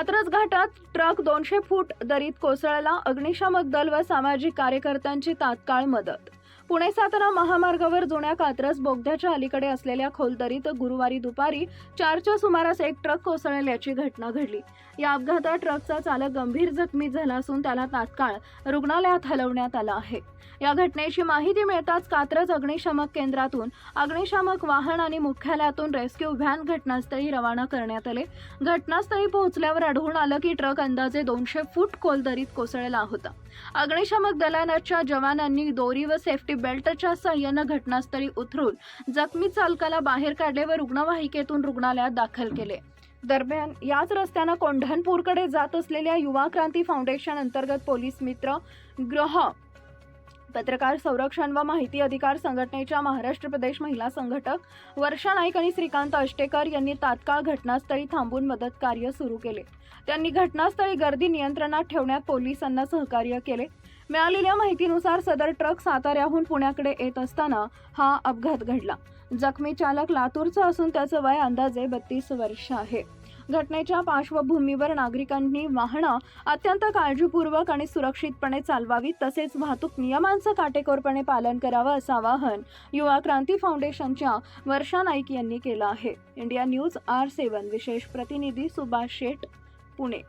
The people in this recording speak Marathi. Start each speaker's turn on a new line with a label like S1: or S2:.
S1: कात्रज घाटात ट्रक दोनशे फूट दरीत कोसळला. अग्निशामक दल व सामाजिक कार्यकर्त्यांची तात्काळ मदत. पुणे सातारा महामार्गावर जुन्या कात्रज बोगद्याच्या अलीकडे असलेल्या खोलदरीत गुरुवारी दुपारी चारच्या सुमारास एक ट्रक कोसळल्याची घटना घडली. या अपघातात ट्रकचा चालक गंभीर जखमी झाला असून त्याला तात्काळ रुग्णालयात हलवण्यात आलं आहे. या घटनेची माहिती मिळताच कात्रज अग्निशामक केंद्रातून अग्निशामक वाहन आणि मुख्यालयातून रेस्क्यू व्हॅन घटनास्थळी रवाना करण्यात आले. घटनास्थळी पोहोचल्यावर आढळून आलं की ट्रक अंदाजे दोनशे फूट खोल दरीत कोसळला होता. अग्निशामक दलानाच्या जवानांनी दोरी व सेफ्टी बेल्टच्या सहाय्यानं घटनास्थळी उतरून जखमी चालकाला बाहेर काढले व रुग्णवाहिकेतून रुग्णालयात दाखल केले. दरम्यान याच रस्त्यानं कोंढणपूरकडे जात असलेल्या युवा क्रांती फाउंडेशन अंतर्गत पोलीस मित्र ग्रह पत्रकार संरक्षण व माहिती अधिकार संघटनेच्या महाराष्ट्र प्रदेश महिला संघटक वर्षा नाईक आणि श्रीकांत अष्टेकर यांनी तात्काळ घटनास्थळी थांबून मदत कार्य सुरू केले. त्यांनी घटनास्थळी गर्दी नियंत्रणात ठेवण्यात पोलिसांना सहकार्य केले. मिळालेल्या माहितीनुसार सदर ट्रक साताऱ्याहून पुण्याकडे येत असताना हा अपघात घडला. जखमी चालक लातूरचा असून त्याचं वय अंदाजे बत्तीस वर्ष आहे. घटनेच्या पार्श्वभूमीवर नागरिकांनी वाहनं अत्यंत काळजीपूर्वक आणि सुरक्षितपणे चालवावी तसेच वाहतूक नियमांचं काटेकोरपणे पालन करावं असं आवाहन युवा क्रांती फाउंडेशनच्या वर्षा नाईक यांनी केलं आहे. इंडिया न्यूज आर सेवन विशेष प्रतिनिधी सुभाष शेठ पुणे.